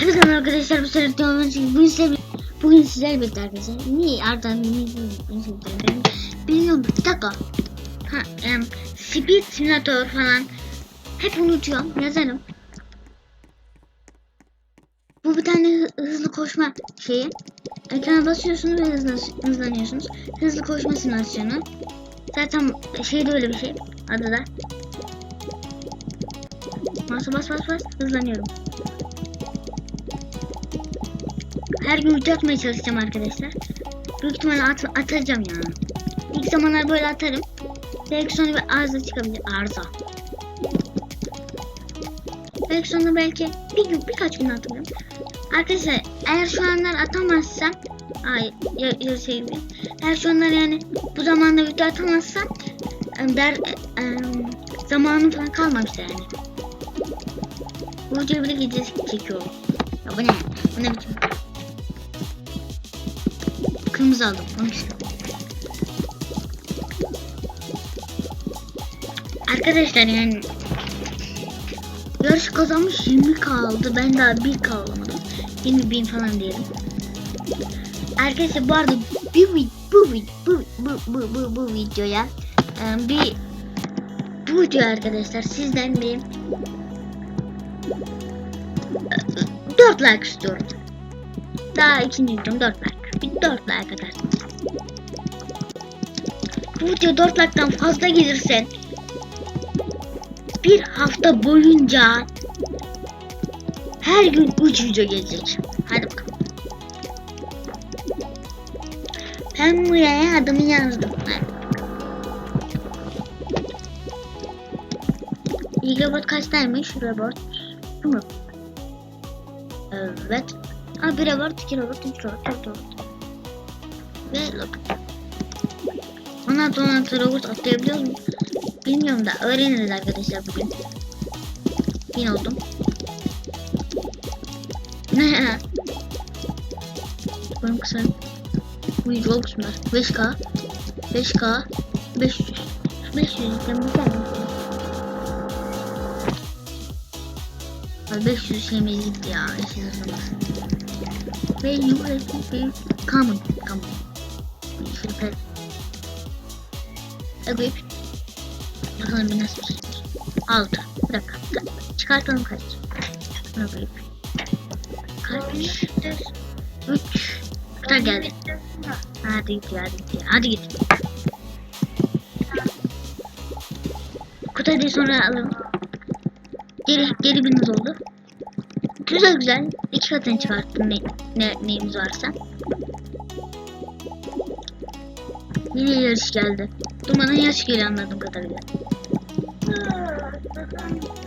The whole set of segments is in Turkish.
Merhaba arkadaşlar bu sefer devam edeceğiz. Bugün size bugün sizlerle birlikte arkadaşlar. Niye Arda'nın bilmiyorum. Bilmiyorum bir dakika. Ha, em, Speed Simulator falan. Hep unutuyorum. Yazarım. Bu bir tane hı- hızlı koşma şeyi. Ekrana basıyorsunuz ve hızlı, hızlanıyorsunuz. Hızlı koşma simülasyonu. Zaten şeyde öyle bir şey. Adı da. Bas bas bas bas hızlanıyorum. Her gün video atmaya çalışacağım arkadaşlar. Büyük ihtimalle at atacağım ya. İlk zamanlar böyle atarım. Belki sonra bir arıza çıkabilir. Arıza. Belki sonra belki bir gün birkaç gün atarım. Arkadaşlar eğer şu anlar atamazsam ay ya, ya şey gibi. Eğer şu anlar yani bu zamanda video atamazsam der em, zamanım falan kalmamıştır yani. Bu videoyu bile gece çekiyorum. Ya bu ne? Bu ne biçim? Kırmızı aldım. Arkadaşlar yani yarış kazanmış 20 kaldı. Ben daha 1 kalamadım. 20 bin falan diyelim. Arkadaşlar bu arada vid- bu bu bu bu bu, bu videoya e, bir bu video arkadaşlar sizden bir 4 like istiyorum. Daha ikinci videom 4 like. Bir 4 like atarsınız. Bu video 4 like'tan fazla gelirse bir hafta boyunca her gün 3 video gelecek. Hadi bakalım. Ben buraya adımı yazdım. İlk robot kaçtaymış? Robot. Bu mu? Evet. Ha bir robot, iki robot, üç robot, dört robot. Ve look. 16 16 robot atlayabiliyor mu? Bilmiyorum da öğreniriz arkadaşlar bugün. Bin oldum. Ne? Benim kısa. Bu Robux bunlar. 5K. 5K. 500. 500 ben bu kadar. Abi 500 şeyimiz gitti ya. İşin hızlamaz. Ve USB common. Common. Evet. Bakalım bir nasıl bir şey. Altı. Bir dakika. bir dakika. Çıkartalım kaç. Koyup. Kaç? Üç. Kadar geldi. Hadi git ya, hadi git ya. Hadi git. Kutayı sonra alalım. Geri, geri biriniz oldu. Güzel güzel. İki katını çıkarttım ne, ne, neyimiz varsa. Yine yarış geldi. Dumanın yarış geliyor anladığım kadarıyla.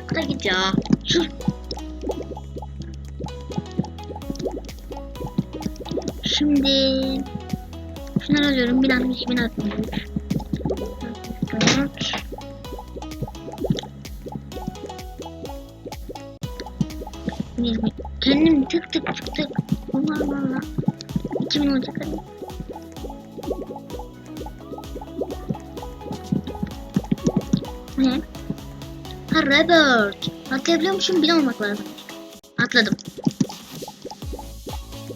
Kutay git ya. Şimdi şunları alıyorum. Bir anda 2000 atmıyor. Dört. Yirmi. Kendim tık tık tık tık. Allah Allah. 2000 olacak hadi. Ne? Ha Robert. Atlayabiliyormuşum bile olmak lazım. Atladım.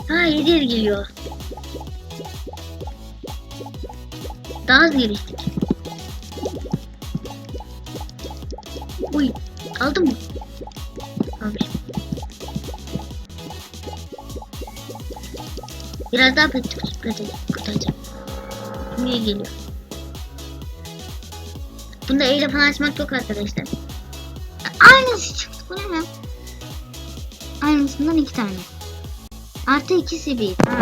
Ha 7 geliyor. Daha az geliştik. Uy. Aldın mı? Almışım. Biraz daha pratik kurtaracağım. Niye geliyor? Bunda eyle falan açmak yok arkadaşlar. Aynısı çıktı. Bu ne lan? Aynısından iki tane. Artı iki seviye. Ha.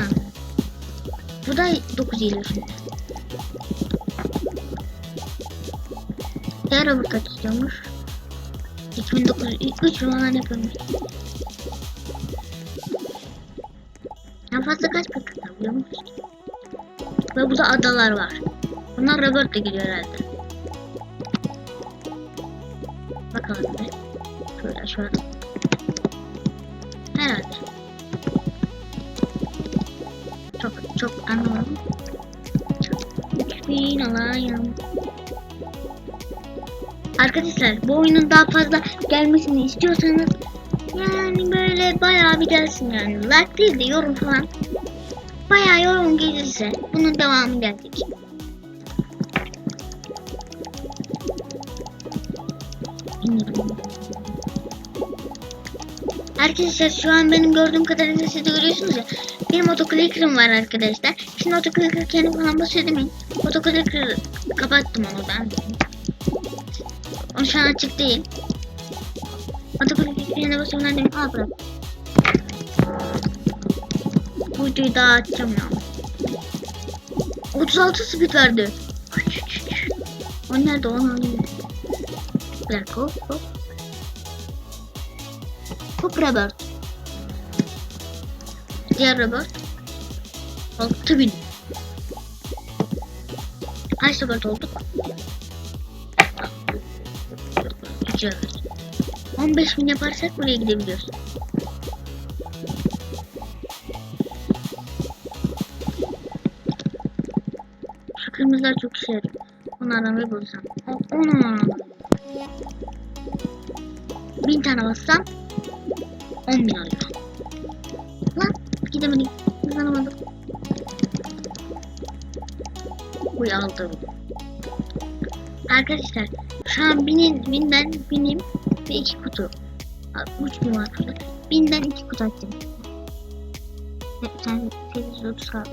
Bu da 9 geliyor şimdi. Diğer robot kaç istiyormuş? 2009 3 falan yapıyormuş. En fazla kaç paket alıyormuş? Ve burada adalar var. Bunlar Robert de gidiyor herhalde. Şöyle. Herhalde. Çok çok anlamadım. Bin alayım. Arkadaşlar bu oyunun daha fazla gelmesini istiyorsanız Yani böyle bayağı bir gelsin yani. Like değil de yorum falan. Bayağı yorum gelirse bunun devamı gelecek. Arkadaşlar şu an benim gördüğüm kadarıyla siz de görüyorsunuz ya. Benim otoclicker'ım var arkadaşlar. Şimdi otoclicker kendi falan basıyor demeyin. Otoclicker kapattım onu ben. O şu an açık değil. Otoclicker kendi basıyor falan demeyin. Al bırak. Bu videoyu daha açacağım ya. 36 speed verdi. O nerede onu alayım. Bir hop hop. Hop Robert. Diğer Robert. 6000. Kaç Robert olduk? Güzel. 15 bin yaparsak buraya gidebiliyoruz. Şu kırmızılar çok işe yarıyor. Onlardan bir bulsam. Onu. Bin tane bassam 10 bin oluyor. Lan gidemedik. Kazanamadım. Bu aldım. Arkadaşlar şu an binin, binden binim ve iki kutu. Üç bin var burada. Binden iki kutu açtım. Ve Sen 830 kaldı.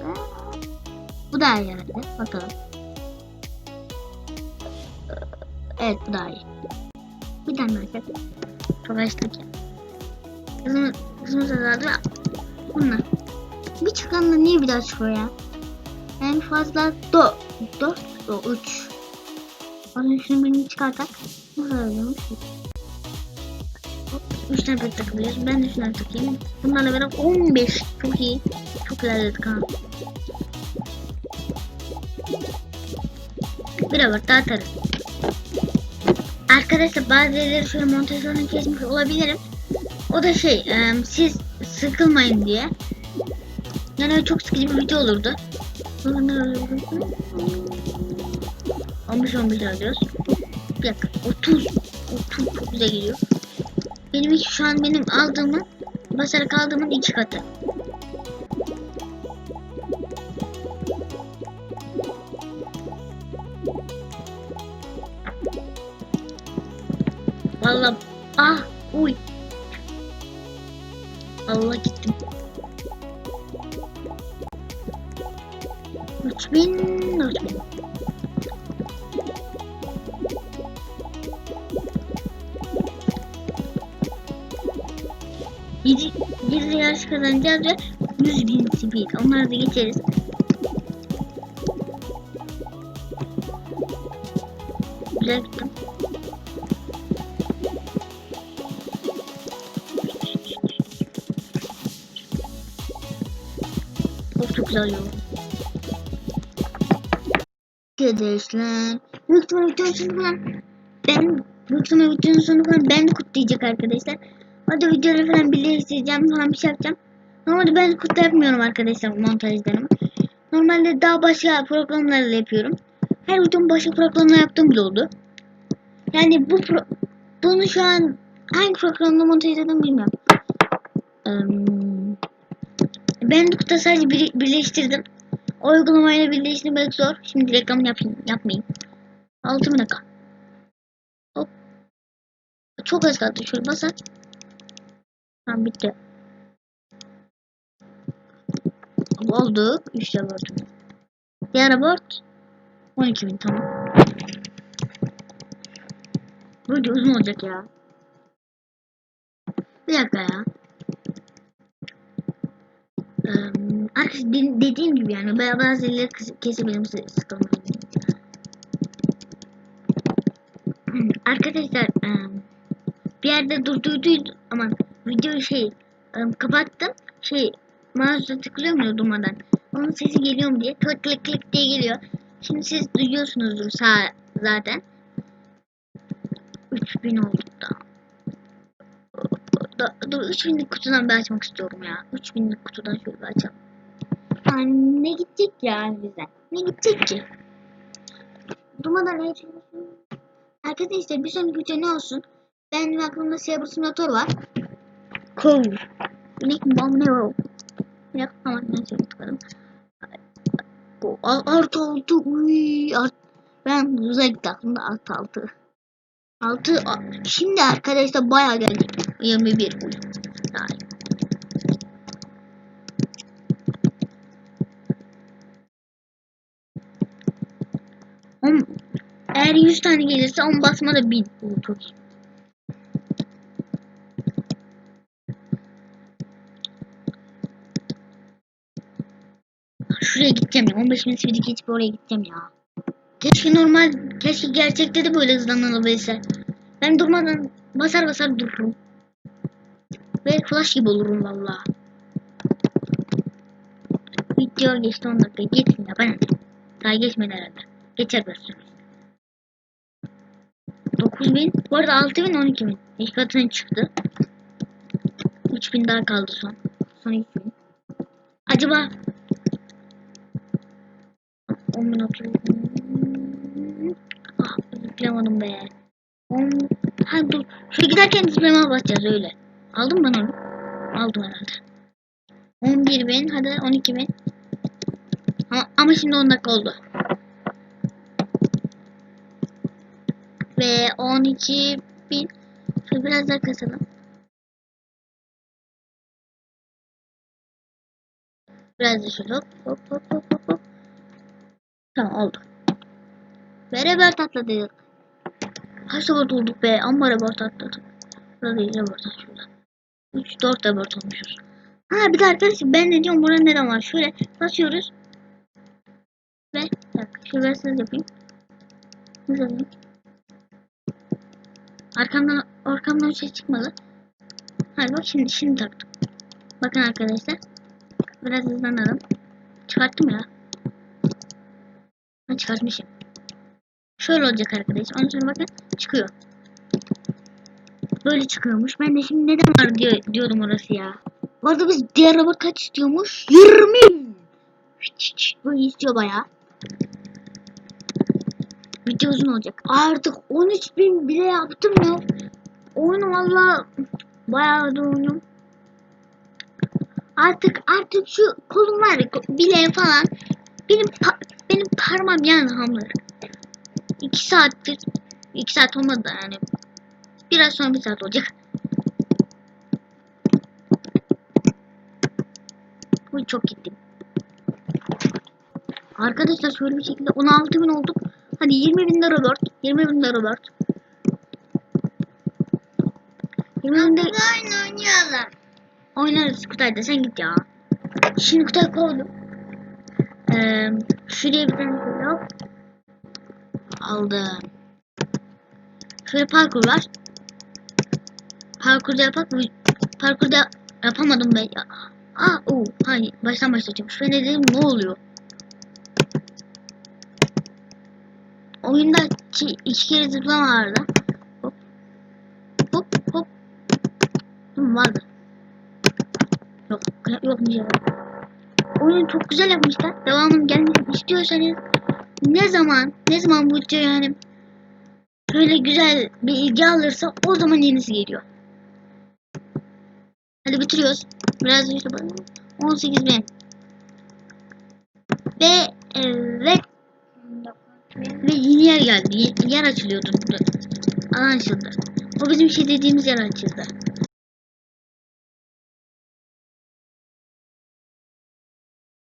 Bu daha iyi herhalde. Bakalım. Evet bu daha iyi. Bir tane. Çok açtık ya. Kızımız azaldı ve bunlar. Bir çıkanla niye bir daha çıkıyor ya? En fazla do, 4 o 3. Onun şunu birini çıkartak. Nasıl oluyormuş? 3 tane pek takılıyoruz. Ben de şunları takayım. Bunlarla beraber 15. Çok iyi. Çok ilerledik ha. Daha atarız. Arkadaşlar bazı yerleri şöyle montajlarını kesmiş olabilirim. O da şey, e, siz sıkılmayın diye. Yani çok sıkıcı bir video olurdu. 15 15 alıyoruz. Bir dakika. 30. 30 çok güzel gidiyor. Benim şu an benim aldığımın basarak aldığımın iki katı. Vallahi ah uy. Allah gittim. 3000 3000. Yedi, yedi yarış kazanacağız ve 100 bin speed. Onları da geçeriz. Arkadaşlar. Büyük ihtimalle videonun sonu. Ben büyük ihtimalle videonun sonu ben de kutlayacak arkadaşlar. Hadi videoları falan birleştireceğim falan bir şey yapacağım. Normalde ben kutla yapmıyorum arkadaşlar montajlarımı. Normalde daha başka programlarla yapıyorum. Her videonun başka programla yaptığım bile oldu. Yani bu pro bunu şu an hangi programda montaj edeceğim bilmiyorum. Eee ben Dukta sadece bir, birleştirdim. O uygulamayla birleştirmek zor. Şimdi reklam yapayım, yapmayayım. 6 dakika. Hop. Çok az kaldı. Şöyle basar. Tamam bitti. Oldu. 3 abort. Diğer abort 12 bin tamam. Bu video uzun olacak ya. Bir dakika ya. Ee, arkadaşlar de- dediğim gibi yani bazı yerleri kes- kesebilirim sıkılmayın. Hmm, Arkadaşlar bir yerde durdurduydu ama videoyu şey kapattım şey mouse'a tıklıyorum ya durmadan onun sesi geliyor diye klik klik klik diye geliyor. Şimdi siz duyuyorsunuzdur sağ zaten. 3000 olduk da. Da, dur 3000'lik kutudan bir açmak istiyorum ya. 3000'lik kutudan şöyle bir açalım. Yani ne gidecek yani bize? Ne gidecek ki? Durmadan ne Arkadaşlar bir sonraki video ne olsun? Benim aklımda Saber Simulator var. Kov. İnek mi bal ne o? İnek ama neyse tıkladım. Bu artı altı. Uy, art. Ben uza gitti aklımda artı altı. Altı. a- Şimdi arkadaşlar bayağı geldi. 21. Uy. Yani. On, eğer 100 tane gelirse 10 basma da 1000. Oo, çok iyi. Şuraya gideceğim ya. 15 bin sivri geçip oraya gideceğim ya. Keşke normal, keşke gerçekte de böyle hızlanılabilse. Ben durmadan basar basar dururum. Ve flash gibi olurum valla. Video geçti 10 dakika. Geçsin ya ne? Daha geçmedi herhalde. Geçer biraz. 9000. Bu arada 6000 12000. İlk katına çıktı. 3000 daha kaldı son. Son 3000. Acaba 10.000 30 Ah zıplayamadım be. 10 Ha dur. Şöyle giderken zıplamaya basacağız öyle. Aldın mı onu? Aldım herhalde. 11.000 hadi 12.000 ama, ama şimdi 10 dakika oldu. Ve 12.000 Şöyle biraz daha kasalım. Biraz da şöyle hop hop hop hop. Tamam oldu. Ve rebert atladık. Kaç olduk be? Amma rebert atladık. Burada değil rebert şurada. 3-4 rebert olmuşuz. Ha bir de arkadaşlar ben ne diyorum burada neden var? Şöyle basıyoruz. Ve dakika şöyle size yapayım. Hızlı alayım. Arkamdan arkamdan şey çıkmadı. Hayır bak şimdi şimdi taktım. Bakın arkadaşlar. Biraz hızlanalım. Çıkarttım ya. Ha çıkartmışım. Şöyle olacak arkadaşlar. Ondan sonra bakın çıkıyor. Böyle çıkıyormuş. Ben de şimdi neden var diyor, diyordum orası ya. Bu biz diğer robot kaç istiyormuş? 20. Bu istiyor bayağı. Video uzun olacak. Artık 13.000 bile yaptım ya. Oyunu valla bayağı da oynuyorum. Artık artık şu kolum var ya bileğim falan. Benim pa- benim parmağım yani hamur. 2 saattir 2 saat olmadı da yani. Biraz sonra bir saat olacak. Bu çok gittim. Arkadaşlar şöyle bir şekilde 16 bin olduk. Hadi 20 bin lira Robert. 20 bin lira Robert. 20 bin de oynayalım. oynarız Kutay'da sen git ya. Şimdi Kutay kovdum. Ee, şuraya bir tane. Aldım. Şöyle parkur var. Parkurda yapak. Parkurda yapamadım ben. Aa, o, hayır. Baştan başlayacakmış. Ben de dedim ne oluyor? Oyunda iki, iki kere zıplama vardı. Hop. Hop hop. Hı, vardı. Yok. Yokmuş ya. Oyunu çok güzel yapmışlar. Devamını gelmesini istiyorsanız ne zaman ne zaman bu video yani böyle güzel bir ilgi alırsa o zaman yenisi geliyor. Hadi bitiriyoruz. Biraz işte bakalım. 18 bin. Ve evet ve yeni yer geldi. Ye- yer açılıyordu burada. Alan açıldı. O bizim şey dediğimiz yer açıldı.